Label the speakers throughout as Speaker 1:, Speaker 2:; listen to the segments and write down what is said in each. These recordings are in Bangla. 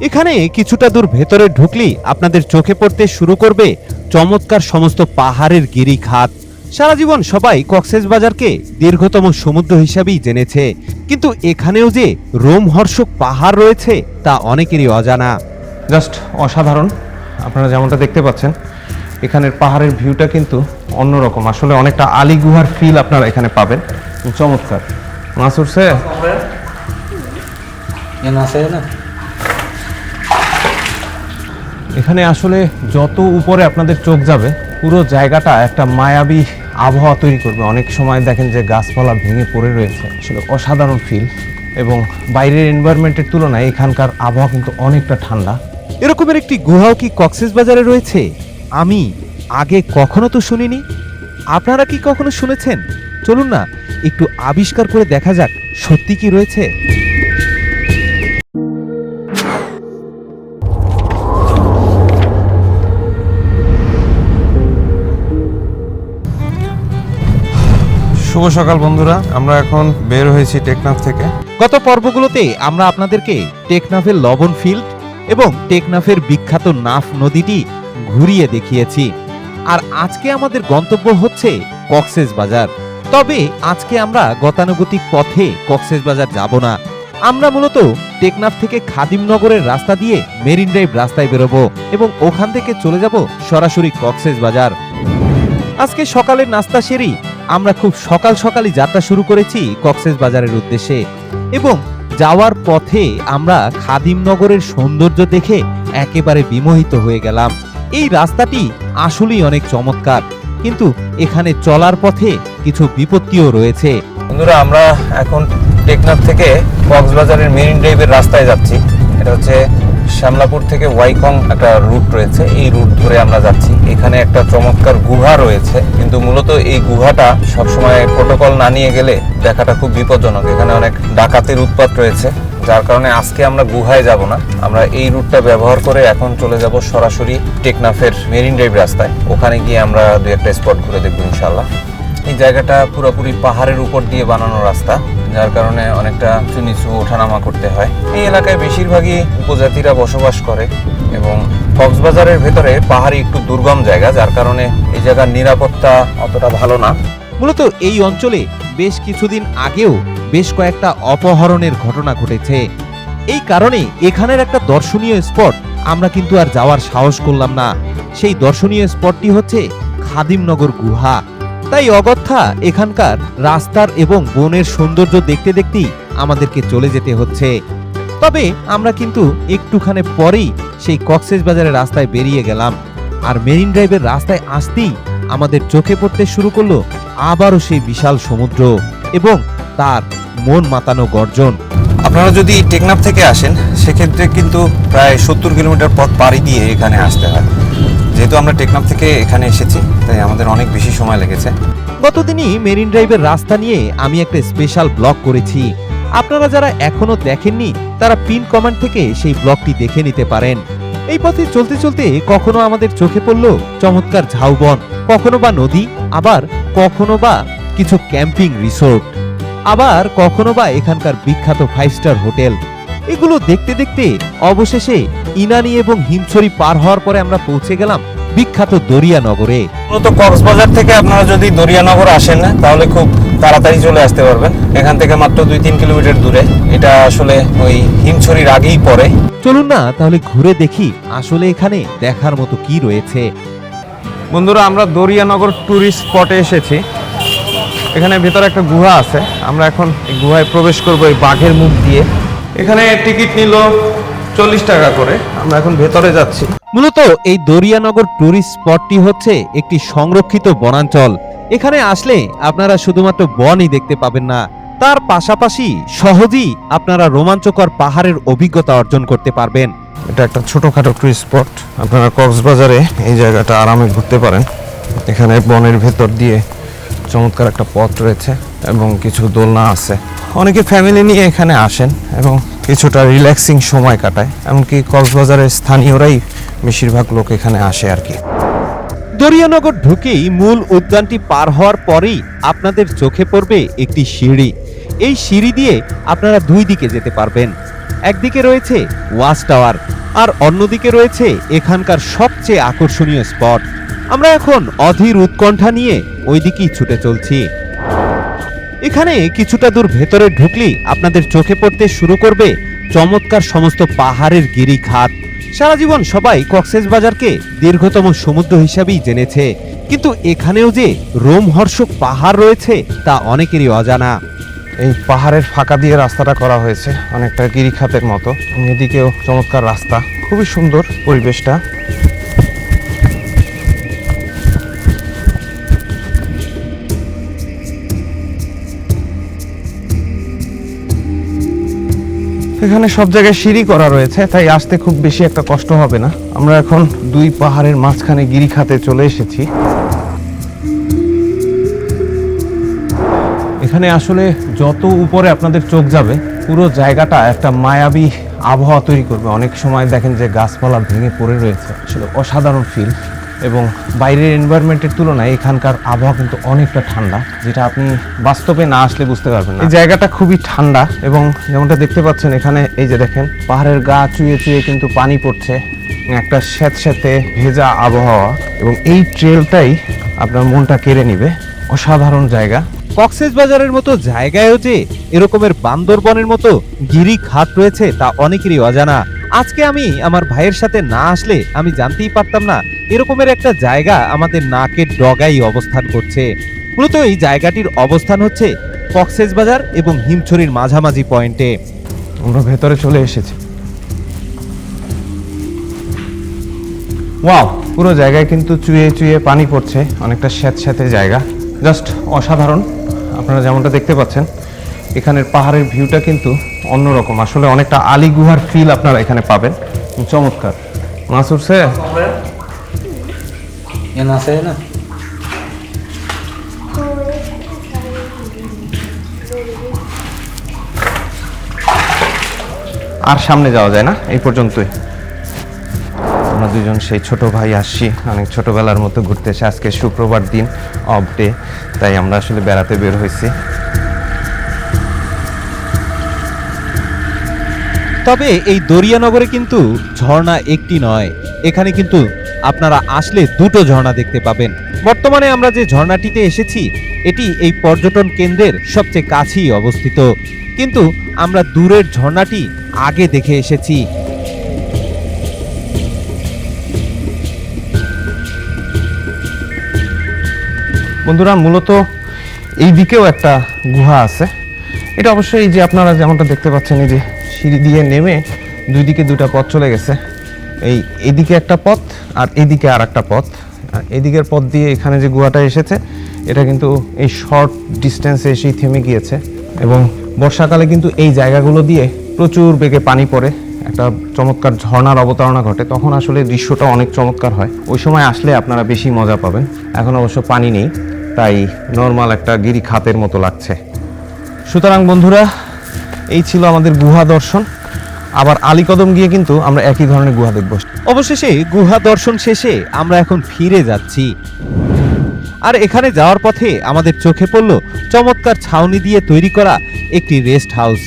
Speaker 1: এখানে কিছুটা দূর ভেতরে ঢুকলেই আপনাদের চোখে পড়তে শুরু করবে চমৎকার সমস্ত পাহাড়ের গিরিখাত। সারা জীবন সবাই কক্সেস বাজারকে দীর্ঘতম সমুদ্র হিসাবেই জেনেছে। কিন্তু এখানেও যে রোমহর্ষক পাহাড় রয়েছে তা অনেকেরই অজানা।
Speaker 2: জাস্ট অসাধারণ। আপনারা যেমনটা দেখতে পাচ্ছেন এখানের পাহাড়ের ভিউটা কিন্তু অন্যরকম। আসলে অনেকটা আলী গুহার ফিল আপনারা এখানে পাবেন। চমৎকার। মাছ উঠছে
Speaker 3: Yan
Speaker 2: এখানে আসলে যত উপরে আপনাদের চোখ যাবে, পুরো জায়গাটা একটা মায়াবী আবহাওয়া তৈরি করবে। অনেক সময় দেখেন যে গাছপালা ভেঙে পড়ে রয়েছে। আসলে অসাধারণ ফিল এবং বাইরের এনভায়রনমেন্টের তুলনায় এখানকার আবহাওয়া কিন্তু অনেকটা ঠান্ডা।
Speaker 1: এরকমের একটি গুহাও কি কক্সেস বাজারে রয়েছে? আমি আগে কখনো তো শুনিনি। আপনারা কি কখনো শুনেছেন? চলুন না, একটু আবিষ্কার করে দেখা যাক সত্যি কি রয়েছে।
Speaker 2: শুভ সকাল, বন্ধুরা। আমরা এখন বের হয়েছি টেকনাফ থেকে।
Speaker 1: গত পর্বগুলোতে আমরা আপনাদেরকে টেকনাফের লবণ ফিল্ড এবং টেকনাফের বিখ্যাত নাফ নদীটি ঘুরিয়ে দেখিয়েছি। আর আজকে আমাদের গন্তব্য হচ্ছে কক্সেস বাজার। তবে আজকে আমরা গতানুগতিক পথে কক্সেস বাজার যাব না। আমরা মূলত টেকনাফ থেকে খাদিমনগরের রাস্তা দিয়ে মেরিন ড্রাইভ রাস্তায় বেরোবো এবং ওখান থেকে চলে যাব সরাসরি কক্সেস বাজার। আজকে সকালের নাস্তা সেরেই আমরা খুব সকাল সকালই যাত্রা শুরু করেছি কক্সেস বাজারের উদ্দেশ্যে। এবং যাওয়ার পথে আমরা খাদিমনগরের সৌন্দর্য দেখে একেবারে বিমোহিত হয়ে গেলাম। এই রাস্তাটি আসলেই অনেক চমৎকার, কিন্তু এখানে চলার পথে কিছু বিপত্তিও রয়েছে।
Speaker 2: বন্ধুরা, আমরা এখন টেকনাফ থেকে কক্সবাজারের মেরিন ড্রাইভের রাস্তায় যাচ্ছি। এটা হচ্ছে শ্যামলাপুর থেকে ওয়াইকং একটা রুট রয়েছে। এই রুট ধরে আমরা যাচ্ছি। এখানে একটা চমৎকার গুহা রয়েছে। কিন্তু মূলত এই গুহাটা সবসময় প্রোটোকল না নিয়ে গেলে দেখাটা খুব বিপজ্জনক। এখানে অনেক ডাকাতের উৎপাত রয়েছে। যার কারণে আজকে আমরা গুহায় যাব না। আমরা এই রুটটা ব্যবহার করে এখন চলে যাব সরাসরি টেকনাফের মেরিন ড্রাইভ রাস্তায়। ওখানে গিয়ে আমরা দু একটা স্পট ঘুরে দেখব ইনশাল্লাহ এই জায়গাটা পুরোপুরি পাহাড়ের উপর দিয়ে বানানো রাস্তা। যার কারণে অনেকটা উঁচু নিচু ওঠানামা করতে হয়। এই এলাকায় বেশিরভাগই উপজাতিরা বসবাস করে এবং কক্সবাজারের ভেতরে পাহাড়ি একটু দুর্গম জায়গা, যার কারণে এই জায়গার নিরাপত্তা অতটা ভালো না।
Speaker 1: মূলত এই অঞ্চলে বেশ কিছুদিন আগেও বেশ কয়েকটা অপহরণের ঘটনা ঘটেছে। এই কারণে এখানের একটা দর্শনীয় স্পট আমরা কিন্তু আর যাওয়ার সাহস করলাম না। সেই দর্শনীয় স্পটটি হচ্ছে খাদিমনগর গুহা। তাই অগত্যা এখানকার রাস্তার এবং বনের সৌন্দর্য দেখতে দেখতেই আমাদেরকে চলে যেতে হচ্ছে। তবে আমরা কিন্তু একটুখানি পরেই সেই কক্সেস বাজারের রাস্তায় বেরিয়ে গেলাম। আর মেরিন ড্রাইভের রাস্তায় আসতেই আমাদের চোখে পড়তে শুরু করল আবারও সেই বিশাল সমুদ্র এবং তার মন মাতানো গর্জন।
Speaker 2: আপনারা যদি টেকনাফ থেকে আসেন, সেক্ষেত্রে কিন্তু প্রায় সত্তর কিলোমিটার পথ পাড়ি দিয়ে এখানে আসতে হয়। যেহেতু আমরা টেকনাফ থেকে এখানে এসেছি, তাই আমাদের অনেক বেশি সময় লেগেছে।
Speaker 1: গতদিনই মেরিন ড্রাইভের রাস্তা নিয়ে আমি একটা স্পেশাল ব্লগ করেছি। আপনারা যারা এখনও দেখেননি, তারা পিন কমান্ড থেকে সেই ব্লগটি দেখে নিতে পারেন। এই পথে চলতে চলতে কখনো আমাদের চোখে পড়ল চমৎকার ঝাউবন, কখনো বা নদী, আবার কখনো বা কিছু ক্যাম্পিং রিসোর্ট আবার কখনো বা এখানকার বিখ্যাত ফাইভ স্টার হোটেল এগুলো দেখতে দেখতে অবশেষে ইনানি এবং হিমছড়ি পার হওয়ার পরে আমরা পৌঁছে গেলাম বিখ্যাত দরিয়া নগরে
Speaker 2: মূলত কক্সবাজার থেকে আপনারা যদি দরিয়ানগর আসেন তাহলে খুব তাড়াতাড়ি চলে আসতে পারবেন। এখান থেকে মাত্র দুই তিন কিলোমিটার দূরে। এটা আসলে ওই হিমছড়ির আগেই পড়ে।
Speaker 1: চলুন না তাহলে ঘুরে দেখি আসলে এখানে দেখার মতো কি রয়েছে।
Speaker 2: বন্ধুরা আমরা দরিয়ানগর ট্যুরিস্ট স্পটে এসেছি। এখানে ভেতরে একটা গুহা আছে। আমরা এখন এই গুহায় প্রবেশ করব এই বাঘের মুখ দিয়ে। এখানে টিকিট নিল চল্লিশ টাকা করে। আমরা এখন ভেতরে যাচ্ছি।
Speaker 1: মূলত এই দরিয়ানগর টুরিস্ট স্পটটি হচ্ছে একটি সংরক্ষিত বনাঞ্চল। এখানে আসলে আপনারা শুধুমাত্র বনই দেখতে পাবেন না তার পাশাপাশি সহজেই আপনারা রোমাঞ্চকর পাহাড়ের অভিজ্ঞতা অর্জন করতে পারবেন।
Speaker 2: এটা একটা ছোটোখাটো টুরিস্ট স্পট। আপনারা কক্সবাজারে এই জায়গাটা আরামে ঘুরতে পারেন। এখানে বনের ভেতর দিয়ে চমৎকার একটা পথ রয়েছে এবং কিছু দোলনা আছে। অনেকে ফ্যামিলি নিয়ে এখানে আসেন এবং কিছুটা রিল্যাক্সিং সময় কাটায়, এমনকি কক্সবাজারের স্থানীয়রাই বেশিরভাগ লোক এখানে আসে আর কি।
Speaker 1: দরিয়ানগর ঢুকেই মূল উদ্যানটি পার হওয়ার পরেই আপনাদের চোখে পড়বে একটি সিঁড়ি। এই সিঁড়ি দিয়ে আপনারা দুই দিকে যেতে পারবেন। একদিকে রয়েছে ওয়াচ টাওয়ার আর অন্যদিকে রয়েছে এখানকার সবচেয়ে আকর্ষণীয় স্পট। আমরা এখন অধীর উৎকণ্ঠা নিয়ে ওইদিকেই ছুটে চলছি। এখানে কিছুটা দূর ভেতরে ঢুকলেই আপনাদের চোখে পড়তে শুরু করবে চমৎকার সমস্ত পাহাড়ের গিরিখাত। সারা জীবন সবাই কক্সেস বাজারকে দীর্ঘতম সমুদ্র হিসাবেই জেনেছে। কিন্তু এখানেও যে রোমহর্ষক পাহাড় রয়েছে, তা অনেকেরই অজানা।
Speaker 2: এই পাহাড়ের ফাঁকা দিয়ে রাস্তাটা করা হয়েছে, অনেকটা গিরিখাতের মতো। এদিকেও চমৎকার রাস্তা, খুবই সুন্দর পরিবেশটা। এখানে সব জায়গায় সিঁড়ি করা রয়েছে, তাই আসতে খুব বেশি একটা কষ্ট হবে না। আমরা এখন দুই পাহাড়ের মাঝখানে গিরিখাতে চলে এসেছি। এখানে আসলে যত উপরে আপনাদের চোখ যাবে, পুরো জায়গাটা একটা মায়াবী আবহাওয়া তৈরি করবে। অনেক সময় দেখেন যে গাছপালা ভেঙে পড়ে রয়েছে। আসলে অসাধারণ ফিল এবং বাইরের এনভায়রনমেন্টের তুলনায় এখানকার আবহাওয়া কিন্তু অনেকটা ঠান্ডা, যেটা আপনি বাস্তবে না আসলে বুঝতে পারবেন না। এই জায়গাটা খুবই ঠান্ডা এবং যেমনটা দেখতে পাচ্ছেন এখানে, এই যে দেখেন, পাহাড়ের গা চুয়ে চুয়ে কিন্তু পানি পড়ছে, একটা স্যাঁতস্যাঁতে ভেজা আবহাওয়া এবং এই ট্রেলটাই আপনার মনটা কেড়ে নিবে। অসাধারণ জায়গা।
Speaker 1: কক্সেস বাজারের মতো জায়গায়ও যে এরকমের বান্দরবনের মতো গিরি খাত রয়েছে, তা অনেকেরই অজানা। আজকে আমি আমার ভাইয়ের সাথে না আসলে আমি জানতেই পারতাম না এরকমের একটা জায়গা আমাদের নাকের ডগাই অবস্থান করছে। মূলত এই জায়গাটির অবস্থান হচ্ছে কক্সেস বাজার এবং হিমছড়ির মাঝামাঝি পয়েন্টে
Speaker 2: আমরা ভেতরে চলে এসেছি। ওয়াও পুরো জায়গায় কিন্তু চুয়ে চুয়ে পানি পড়ছে অনেকটা স্যাঁতস্যাঁতে জায়গা। জাস্ট অসাধারণ আপনারা যেমনটা দেখতে পাচ্ছেন এখানের পাহাড়ের ভিউটা কিন্তু অন্যরকম। আসলে অনেকটা আলি গুহার ফিল আপনারা এখানে পাবেন। চমৎকার। মাসুর উঠছে আর সামনে যাওয়া যায় না? এই পর্যন্তই। আমরা দুজন সেই ছোট ভাই আসছি। অনেক ছোটবেলার মতো ঘুরতে এসে আজকে শুক্রবার দিন অফ ডে তাই আমরা আসলে বেড়াতে বের হয়েছি।
Speaker 1: তবে এই দরিয়ানগরে কিন্তু ঝর্ণা একটি নয়। এখানে কিন্তু আপনারা আসলে দুটো ঝর্ণা দেখতে পাবেন। বর্তমানে আমরা যে ঝর্ণাটিতে এসেছি, এটি এই পর্যটন কেন্দ্রের সবচেয়ে কাছেই অবস্থিত। কিন্তু আমরা দূরের ঝর্ণাটি আগে দেখে এসেছি।
Speaker 2: বন্ধুরা, মূলত এই দিকেও একটা গুহা আছে। এটা অবশ্যই যে আপনারা যেমনটা দেখতে পাচ্ছেন, এই যে সিঁড়ি দিয়ে নেমে দুই দিকে দুটা পথ চলে গেছে। এই এদিকে একটা পথ আর এদিকে আর একটা পথ এদিকের পথ দিয়ে এখানে যে গুহাটা এসেছে, এটা কিন্তু এই শর্ট ডিস্টেন্সে এসেই থেমে গিয়েছে এবং বর্ষাকালে কিন্তু এই জায়গাগুলো দিয়ে প্রচুর বেগে পানি পড়ে। একটা চমৎকার ঝর্ণার অবতারণা ঘটে। তখন আসলে দৃশ্যটা অনেক চমৎকার হয়। ওই সময় আসলে আপনারা বেশি মজা পাবেন। এখন অবশ্য পানি নেই, তাই নর্মাল একটা গিরি খাতের মতো লাগছে। সুতরাং বন্ধুরা, এই ছিল আমাদের গুহা দর্শন। আবার আলীকদম গিয়ে কিন্তু আমরা একই ধরনের গুহা দেখব।
Speaker 1: অবশেষে গুহা দর্শন শেষে আমরা এখন ফিরে যাচ্ছি। আর এখানে যাওয়ার পথে আমাদের চোখে পড়ল চমৎকার ছাউনি দিয়ে তৈরি করা একটি রেস্ট হাউস।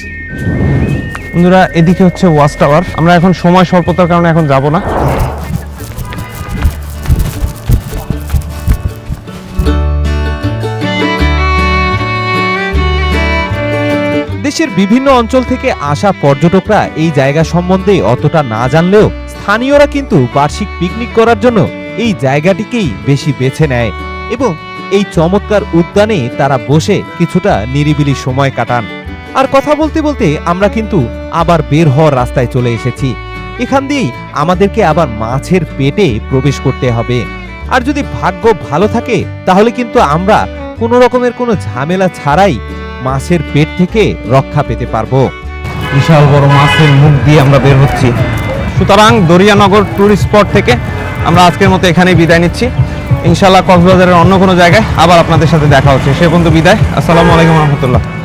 Speaker 2: বন্ধুরা, এদিকে হচ্ছে ওয়াচ টাওয়ার। আমরা এখন সময় স্বল্পতার কারণে এখন যাব না।
Speaker 1: দেশের বিভিন্ন অঞ্চল থেকে আসা পর্যটকরা এই জায়গা সম্বন্ধে অতটা না জানলেও স্থানীয়রা কিন্তু বার্ষিক পিকনিক করার জন্য এই জায়গাটিকেই বেশি বেছে নেয় এবং এই চমৎকার উদ্যানে তারা বসে কিছুটা নিরিবিলি সময় কাটান। আর কথা বলতে বলতে আমরা কিন্তু আবার বের হওয়ার রাস্তায় চলে এসেছি। এখান দিয়েই আমাদেরকে আবার মাছের পেটে প্রবেশ করতে হবে। আর যদি ভাগ্য ভালো থাকে, তাহলে কিন্তু আমরা কোনো রকমের কোনো ঝামেলা ছাড়াই মাছের পেট থেকে রক্ষা পেতে পারব।
Speaker 2: বিশাল বড় মাছের মুখ দিয়ে আমরা বের হচ্ছি। সুতরাং দরিয়ানগর ট্যুরিস্ট স্পট থেকে আমরা আজকের মতো এখানেই বিদায় নিচ্ছি। ইনশাল্লাহ কক্সবাজারের অন্য কোনো জায়গায় আবার আপনাদের সাথে দেখা হচ্ছে। সে পর্যন্ত বিদায়। আসসালামু আলাইকুম রহমতুল্লাহ।